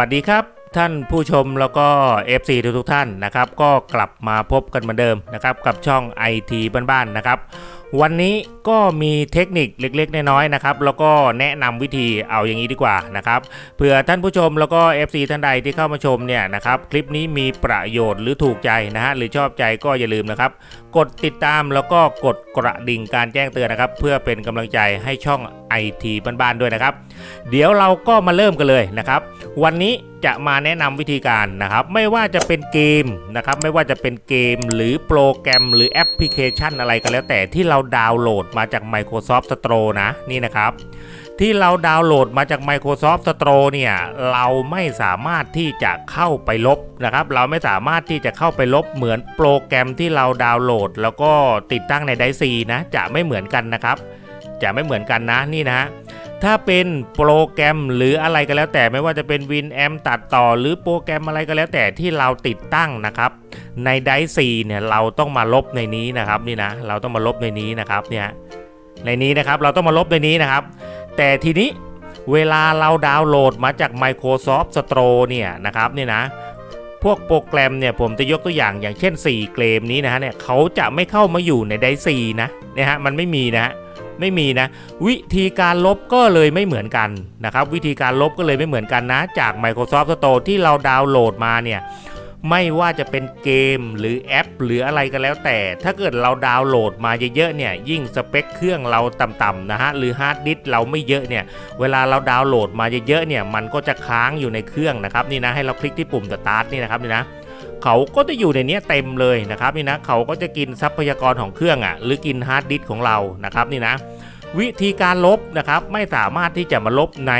วัสดีครับท่านผู้ชมแล้วก็ FC ทุกทุกท่านนะครับ ก็กลับมาพบกันเหมือนเดิมนะครับ กับช่อง IT บ้านๆนะครับ วันนี้ก็มีเทคนิคเล็กๆน้อยๆนะครับ แล้วก็แนะนำวิธีเอาอย่างนี้ดีกว่านะครับเผื่อท่านผู้ชมแล้วก็ FC ท่านใดที่เข้ามาชมเนี่ยนะครับ คลิปนี้มีประโยชน์หรือถูกใจนะฮะหรือชอบใจก็อย่าลืมนะครับ กดติดตามแล้วก็กดกระดิ่งการแจ้งเตือนนะครับ เพื่อเป็นกำลังใจให้ช่อง IT บ้านๆด้วยนะครับ เดี๋ยวเราก็มาเริ่มกันเลยนะครับ วันนี้จะมาแนะนำวิธีการนะครับ ไม่ว่าจะเป็นเกมนะครับ ไม่ว่าจะเป็นเกมหรือโปรแกรมหรือแอปพลิเคชันอะไรก็แล้วแต่ที่เราดาวน์โหลดมาจาก Microsoft Store นะนี่นะครับที่เราดาวน์โหลดมาจาก Microsoft Store เนี่ยเราไม่สามารถที่จะเข้าไปลบนะครับ เราไม่สามารถที่จะเข้าไปลบเหมือนโปรแกรมที่เราดาวน์โหลด แล้วก็ติดตั้งในไดซีนะจะไม่เหมือนกันนะครับ จะไม่เหมือนกันนะนี่นะฮะถ้าเป็นโปรแกรมหรืออะไรก็แล้วแต่ไม่ว่าจะเป็น WinAm ตัดต่อ หรือโปรแกรมอะไรก็แล้วแต่ที่เราติดตั้งนะครับ ในไดซีเนี่ยเราต้องมาลบในนี้นะครับนี่นะเราต้องมาลบในนี้นะครับเนี่ยในนี้นะครับเราต้องมาลบในนี้นะครับ แต่ทีนี้เวลาเราดาวน์โหลดมาจาก Microsoft Store เนี่ยนะครับเนี่ยนะพวกโปรแกรมเนี่ยผมจะยกตัวอย่างอย่างเช่น 4 เกมนี้นะฮะเนี่ยเขาจะไม่เข้ามาอยู่ในไดซีนะเนี่ยฮะมันไม่มีนะฮะ ไม่มีนะ วิธีการลบก็เลยไม่เหมือนกันนะครับ วิธีการลบก็เลยไม่เหมือนกันนะ จาก Microsoft Store ที่เราดาวน์โหลดมาเนี่ยไม่ว่าจะเป็นเกมหรือแอป หรืออะไรก็แล้วแต่ ถ้าเกิดเราดาวน์โหลดมาเยอะๆเนี่ยยิ่งสเปคเครื่องเราต่ำๆนะฮะหรือฮาร์ดดิสเราไม่เยอะเนี่ยเวลาเราดาวน์โหลดมาเยอะๆเนี่ยมันก็จะค้างอยู่ในเครื่องนะครับนี่นะให้เราคลิกที่ปุ่ม start นี่นะครับนี่นะ เขาก็จะอยู่ในนี้เต็มเลยนะครับนี่นะเขาก็จะกินทรัพยากรของเครื่องอะหรือกินฮาร์ดดิสก์ของเรานะครับนี่นะวิธีการลบนะครับไม่สามารถที่จะมาลบใน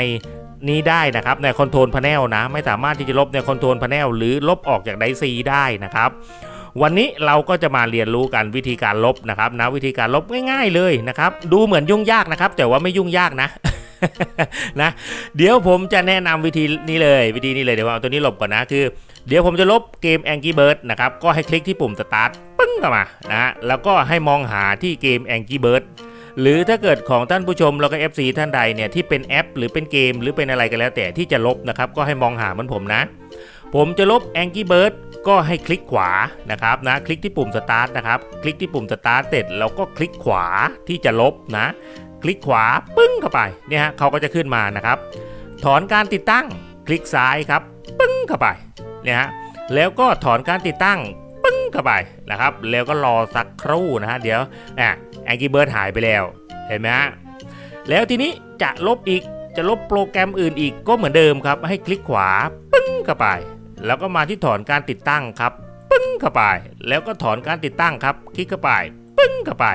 นี้ได้นะครับในคอนโทรลพาเนลนะไม่สามารถที่จะลบในคอนโทรลพาเนลหรือลบออกจากไดซีได้นะครับวันนี้เราก็จะมาเรียนรู้กันวิธีการลบนะครับนะวิธีการลบง่าย ๆเลยนะครับดูเหมือนยุ่งยากนะครับ แต่ว่าไม่ยุ่งยากนะนะเดี๋ยวผมจะแนะนำวิธีนี้เลย วิธีนี้เลยเดี๋ยวเอาตัวนี้หลบก่อนนะคือ เดี๋ยวผมจะลบเกม Angry Bird นะครับ ก็ให้คลิกที่ปุ่ม Start ปึ้งเข้ามานะฮะแล้วก็ให้มองหาที่เกม Angry Bird หรือถ้าเกิดของท่านผู้ชมแล้วก็ FC ท่านใดเนี่ยที่เป็นแอป หรือเป็นเกมหรือเป็นอะไรก็แล้วแต่ที่จะลบนะครับ ก็ให้มองหาเหมือนผมนะ ผมจะลบ Angry Bird ก็ให้คลิกขวานะครับนะคลิกที่ปุ่ม Start นะครับ คลิกที่ปุ่ม Start เสร็จแล้วก็คลิกขวาที่จะลบนะ คลิกขวาปึ้งเข้าไปเนี่ยฮะเขาก็จะขึ้นมานะครับ ถอนการติดตั้ง คลิกซ้ายครับ ปึ้งเข้าไป เนี่ยฮะแล้วก็ถอนการติดตั้งปึ้งเข้าไปนะครับ แล้วก็รอสักครู่นะฮะเดี๋ยวอะแองกี้เบิร์ดหายไปแล้วเห็นไหมฮะแล้วทีนี้จะลบอีกจะลบโปรแกรมอื่นอีกก็เหมือนเดิมครับ ให้คลิกขวาปึ้งเข้าไป แล้วก็มาที่ถอนการติดตั้งครับปึ้งเข้าไป แล้วก็ถอนการติดตั้งครับ คลิกเข้าไปปึ้งเข้าไป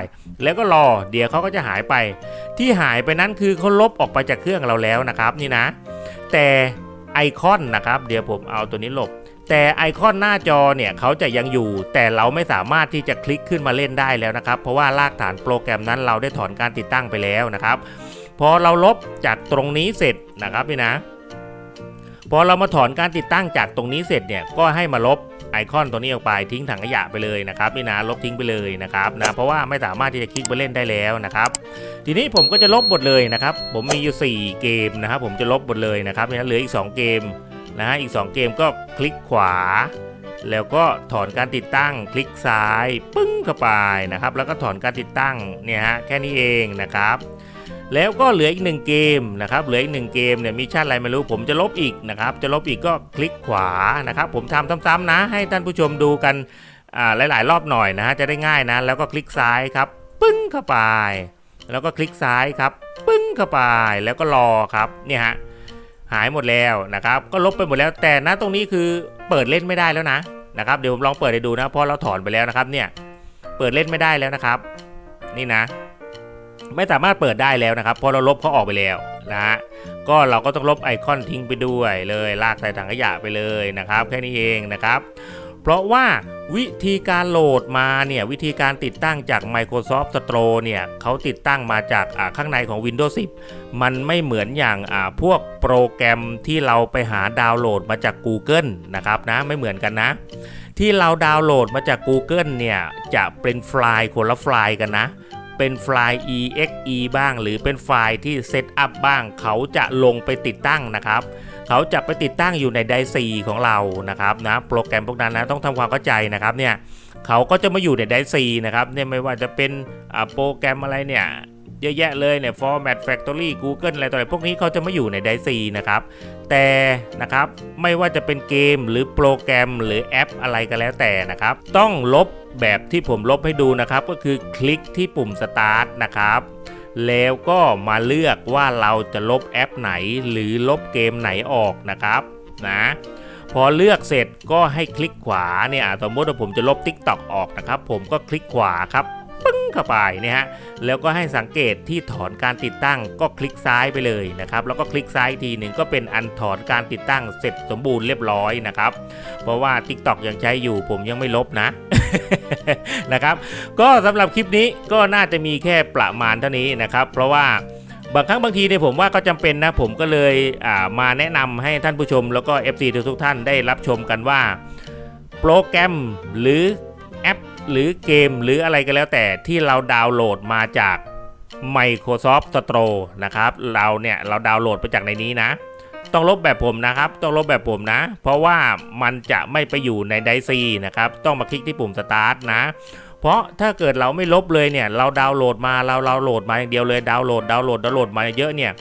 แล้วก็รอ เดี๋ยวเขาก็จะหายไป ที่หายไปนั้นคือเขาลบออกไปจากเครื่องเราแล้วนะครับ นี่นะ แต่ ไอคอนนะครับ เดี๋ยวผมเอาตัวนี้ลบ แต่ไอคอนหน้าจอเนี่ยเขาจะยังอยู่ แต่เราไม่สามารถที่จะคลิกขึ้นมาเล่นได้แล้วนะครับ เพราะว่ารากฐานโปรแกรมนั้นเราได้ถอนการติดตั้งไปแล้วนะครับ พอเราลบจากตรงนี้เสร็จนะครับนี่นะ พอเรามาถอนการติดตั้งจากตรงนี้เสร็จเนี่ยก็ให้มาลบ ไอคอนตัวนี้ออกไปทิ้งถังขยะไปเลยนะครับนี่นะลบทิ้งไปเลยนะครับนะเพราะว่าไม่สามารถที่จะคลิกไปเล่นได้แล้วนะครับทีนี้ผมก็จะลบหมดเลยนะครับผมมีอยู่ 4 เกมนะครับผมจะลบหมดเลยนะครับนี่ยเหลืออีก 2 เกมนะฮะอีก 2 เกมก็คลิกขวา แล้วก็ถอนการติดตั้ง คลิกซ้าย ปึ้งเข้าไปนะครับแล้วก็ถอนการติดตั้งเนี่ยฮะแค่นี้เองนะครับ แล้วก็เหลืออีกหนึ่งเกมนะครับเหลืออีกหนึ่งเกมเนี่ยมิชชั่นอะไรไม่รู้ผมจะลบอีกนะครับจะลบอีกก็คลิกขวานะครับผมทำซ้ำๆนะ ให้ท่านผู้ชมดูกันหลายๆ รอบหน่อยนะฮะจะได้ง่ายนะ แล้วก็คลิกซ้ายครับปึ้งเข้าไป แล้วก็คลิกซ้ายครับปึ้งเข้าไปแล้วก็รอครับเนี่ยฮะหายหมดแล้วนะครับก็ลบไปหมดแล้วแต่ณตรงนี้คือเปิดเล่นไม่ได้แล้วนะนะครับเดี๋ยวผมลองเปิดให้ดูนะเพราะเราถอนไปแล้วนะครับเนี่ยเปิดเล่นไม่ได้แล้วนะครับ นี่นะ ไม่สามารถเปิดได้แล้วนะครับเพราะเราลบเขาออกไปแล้วนะฮะก็เราก็ต้องลบไอคอนทิ้งไปด้วยเลยลากใส่ถังขยะไปเลยนะครับ แค่นี้เองนะครับ เพราะว่าวิธีการโหลดมาเนี่ยวิธีการติดตั้งจาก Microsoft Store เนี่ยเขาติดตั้งมาจากข้างในของ Windows 10 มันไม่เหมือนอย่างพวกโปรแกรมที่เราไปหาดาวน์โหลดมาจาก Google นะครับนะไม่เหมือนกันนะที่เราดาวน์โหลดมาจาก Google เนี่ยจะเป็นไฟล์คนละไฟล์กันนะ เป็นไฟล์ exe บ้าง หรือเป็นไฟล์ที่เซตอัพบ้าง เขาจะลงไปติดตั้งนะครับ เขาจะไปติดตั้งอยู่ในไดซีของเรานะครับนะโปรแกรมพวกนั้นนะต้องทำความเข้าใจนะครับเนี่ยเขาก็จะมาอยู่ในไดซีนะครับเนี่ยไม่ว่าจะเป็นอ่าโปรแกรมอะไรเนี่ยเยอะแยะเลยเนี่ย Format Factory Google อะไรต่ออะไรพวกนี้เขาจะมาอยู่ในไดซีนะครับ แต่นะครับไม่ว่าจะเป็นเกมหรือโปรแกรมหรือแอปอะไรก็แล้วแต่นะครับ ต้องลบ แบบที่ผมลบให้ดูนะครับ ก็คือคลิกที่ปุ่ม Start นะครับแล้วก็มาเลือกว่าเราจะลบแอปไหนหรือลบเกมไหนออกนะครับนะพอเลือกเสร็จก็ให้คลิกขวาเนี่ยสมมติว่าผมจะลบ TikTok ออกนะครับ ผมก็คลิกขวาครับ เข้าไปเนี่ยฮะแล้วก็ให้สังเกตที่ถอนการติดตั้งก็คลิกซ้ายไปเลยนะครับแล้วก็คลิกซ้ายทีหนึ่งก็เป็นอันถอนการติดตั้งเสร็จสมบูรณ์เรียบร้อยนะครับเพราะว่า TikTok ยังใช้อยู่ผมยังไม่ลบนะนะครับก็สำหรับคลิปนี้ก็น่าจะมีแค่ประมาณเท่านี้นะครับ เพราะว่าบางครั้งบางทีเนี่ยผมว่าก็จำเป็นนะผมก็เลยมาแนะนำให้ท่านผู้ชม แล้วก็ FC ทุกท่านได้รับชมกันว่า โปรแกรมหรือ หรือเกมหรืออะไรก็แล้วแต่ที่เราดาวน์โหลดมาจาก Microsoft Store นะครับ เราเนี่ยเราดาวน์โหลดไปจากในนี้นะ ต้องลบแบบผมนะครับ ต้องลบแบบผมนะ เพราะว่ามันจะไม่ไปอยู่ในไดซีนะครับ ต้องมาคลิกที่ปุ่ม Start นะ เพราะถ้าเกิดเราไม่ลบเลยเนี่ย เราดาวน์โหลดมาเราเราโหลดมาอย่างเดียวเลยดาวน์โหลดดาวน์โหลดดาวน์โหลดมาเยอะเนี่ย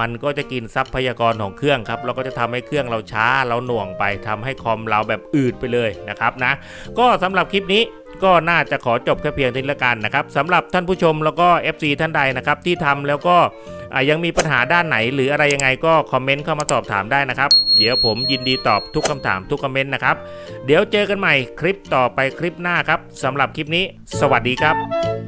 มันก็จะกินทรัพยากรของเครื่องครับแล้วก็จะทำให้เครื่องเราช้าเราหน่วงไปทำให้คอมเราแบบอืดไปเลยนะครับนะ ก็สำหรับคลิปนี้ ก็น่าจะขอจบแค่เพียงเท่านี้ละกันนะครับสำหรับท่านผู้ชมแล้วก็ FC ท่านใดนะครับที่ทำแล้วก็ยังมีปัญหาด้านไหน หรืออะไรยังไงก็คอมเมนต์เข้ามาสอบถามได้นะครับ เดี๋ยวผมยินดีตอบทุกคำถามทุกคอมเมนต์นะครับ เดี๋ยวเจอกันใหม่คลิปต่อไปคลิปหน้าครับสำหรับคลิปนี้ สวัสดีครับ